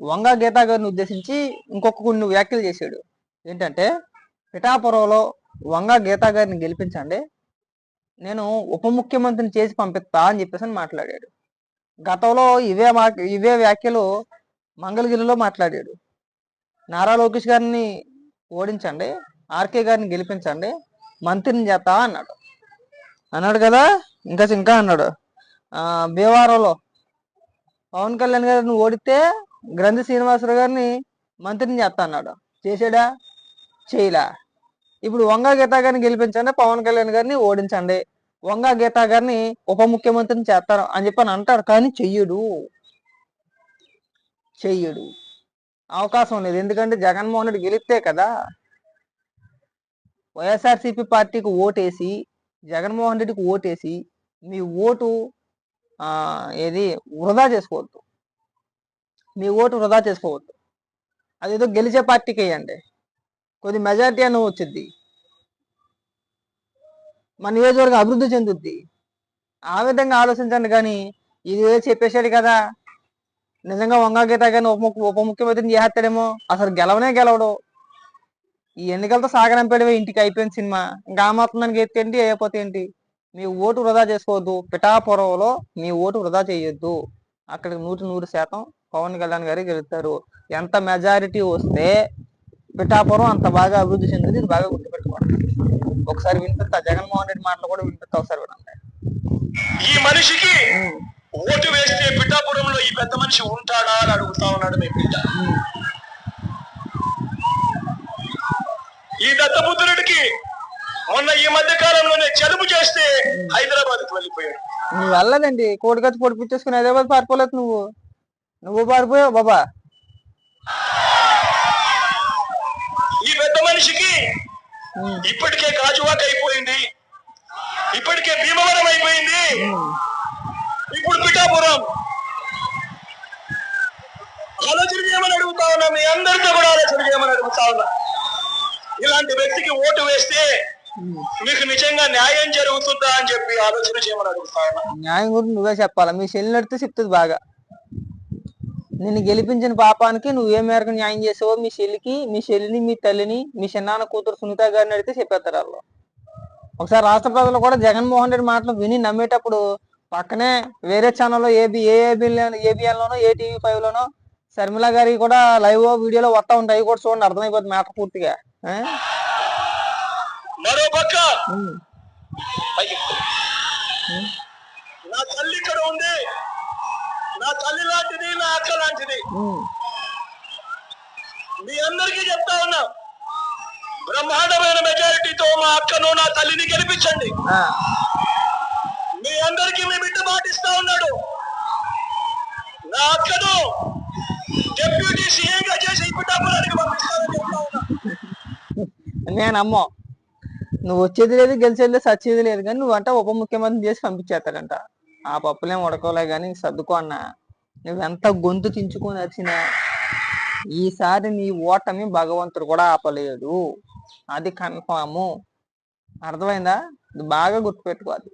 వంగ గీతా గారిని ఉద్దేశించి ఇంకొక కొన్ని వ్యాఖ్యలు చేశాడు. ఏంటంటే పిఠాపురంలో వంగ గీతా గారిని గెలిపించండి నేను ఉప ముఖ్యమంత్రిని చేసి పంపిస్తా అని చెప్పేసి అని మాట్లాడాడు. గతంలో ఇవే మా ఇవే వ్యాఖ్యలు మంగళగిరిలో మాట్లాడాడు. నారా లోకేష్ గారిని ఓడించండి ఆర్కే గారిని గెలిపించండి మంత్రిని చేస్తా అన్నాడు. అన్నాడు కదా? ఇంకా ఇంకా అన్నాడు. ఆ భీమవరంలో పవన్ కళ్యాణ్ గారిని ఓడితే గ్రంథి శ్రీనివాసరావు గారిని మంత్రిని చేస్తా అన్నాడు. చేసాడా చేయలా. ఇప్పుడు వంగ గీతా గారిని గెలిపించండి పవన్ కళ్యాణ్ గారిని ఓడించండి. వంగా గీతా గారిని ఉప ముఖ్యమంత్రిని చేస్తారు అని చెప్పి అని అంటారు కానీ చెయ్యడు. చెయ్యడు. అవకాశం లేదు. ఎందుకంటే జగన్మోహన్ రెడ్డి గెలిస్తే కదా వైఎస్ఆర్సీపీ పార్టీకి ఓటేసి జగన్మోహన్ రెడ్డికి ఓటేసి మీ ఓటు ఏది వృధా చేసుకోవద్దు. మీ ఓటు వృధా చేసుకోవద్దు. అదేదో గెలిచే పార్టీకి వేయండి. కొద్ది మెజార్టీ అని వచ్చింది మన నియోజకవర్గం అభివృద్ధి చెందుద్ది. ఆ విధంగా ఆలోచించండి కానీ ఇది చెప్పేశాడు కదా. నిజంగా వంగా గీత కానీ ఉప ఉప ముఖ్యమంత్రిని చేస్తాడేమో అసలు గెలవనే గెలవడు. ఈ ఎన్నికలతో సాగనంపేయడమే ఇంటికి అయిపోయింది సినిమా. ఇంకా ఆ మాత్రం ఎత్తి ఏంటి? అయిపోతే ఏంటి? మీ ఓటు వృధా చేసుకోవద్దు. పిఠాపురంలో మీ ఓటు వృధా చేయొద్దు. అక్కడికి నూటి నూరు శాతం పవన్ కళ్యాణ్ గారు గెలుస్తారు. ఎంత మెజారిటీ వస్తే పిఠాపురం అంత బాగా అభివృద్ధి చెందింది ఇది బాగా గుర్తుపెట్టుకోండి. ఒకసారి వినిపిస్తా జగన్మోహన్ రెడ్డి మాటలు కూడా వినిపిస్తా ఒకసారి వినండి. ఈ మనిషికి ఓటు వేస్తే పిఠాపురంలో ఈ పెద్ద మనిషి ఉంటాడా అని అడుగుతా ఉన్నాడు మీ బిడ్డ. ఈ దత్తపుత్రుడికి మొన్న ఈ మధ్య కాలంలోనే జలుబు చేస్తే హైదరాబాద్కు వెళ్ళిపోయాడు. నువ్వు వెళ్ళదండి కోడికత్తి పొడిపించేసుకుని హైదరాబాద్ పారిపోలేదు నువ్వు. నువ్వు పారిపోయావు బాబా. ఈ పెద్ద మనిషికి ఇప్పటికే గాజువాక్ అయిపోయింది. ఇప్పటికే భీమవరం అయిపోయింది. ఇప్పుడు పిఠాపురం. ఆలోచన చేయమని అడుగుతా ఉన్నా మీ అందరితో కూడా ఆలోచన చేయమని అడుగుతా ఉన్నా. ఇలాంటి వ్యక్తికి ఓటు వేస్తే. మీకు నిజంగా న్యాయం జరుగుతుందా అని చెప్పి ఆలోచన చేయమని అడుగుతా ఉన్నా. న్యాయం గురించి నువ్వే చెప్పాలా? మీ చెల్లి నడితే చెప్తుంది బాగా. నిన్ను గెలిపించిన పాపానికి నువ్వు ఏ మేరకు న్యాయం చేసావో మీ చెల్లికి మీ చెల్లిని మీ తల్లిని మీ చిన్నాన్న కూతురు సునీత గారిని అడిగితే చెప్పేస్తారు వాళ్ళు ఒకసారి రాష్ట్ర ప్రజలు కూడా జగన్మోహన్ రెడ్డి మాటలు విని నమ్మేటప్పుడు పక్కనే వేరే ఛానల్లో ఏబి ఏ ఏబిఎన్ లోనో ఏ టీవీ ఫైవ్ లోనో శర్మిల గారి కూడా లైవ్ వీడియోలో వస్తా ఉంటాయి కూడా చూడండి అర్థమైపోతుంది మ్యాటర్ పూర్తిగా ఆ? మరో పక్క ఉమ్. పైకి. నా తల్లి ఇక్కడ ఉంది తల్లి లాంటిది నా అక్క లాంటిది. మీ అందరికీ చెప్తా ఉన్నా బ్రహ్మాండమైన మెజారిటీతో మా అక్కను నా తల్లిని గెలిపించండి. మీ అందరికీ మీ బిడ్డ మాటిస్తా ఉన్నాడు. నా అక్కను డెప్యూటీ సీఎంగా చేసి పిఠాపురానికి పంపిస్తానని చెప్తా ఉన్నా. నేను అమ్మో నువ్వు వచ్చేది లేదు గెలిచేది లేదు సచ్చేది లేదు కానీ నువ్వంట ఉప ముఖ్యమంత్రి చేసి పంపించేస్తాడంట. ఆ పప్పులేం ఉడకోలే కానీ సర్దుకో అన్న. నువ్వెంత గొంతు చించుకొని వచ్చినా ఈసారి నీ ఓటమి భగవంతుడు కూడా ఆపలేడు. అది కన్ఫాము. అర్థమైందా? బాగా గుర్తుపెట్టుకోవాలి.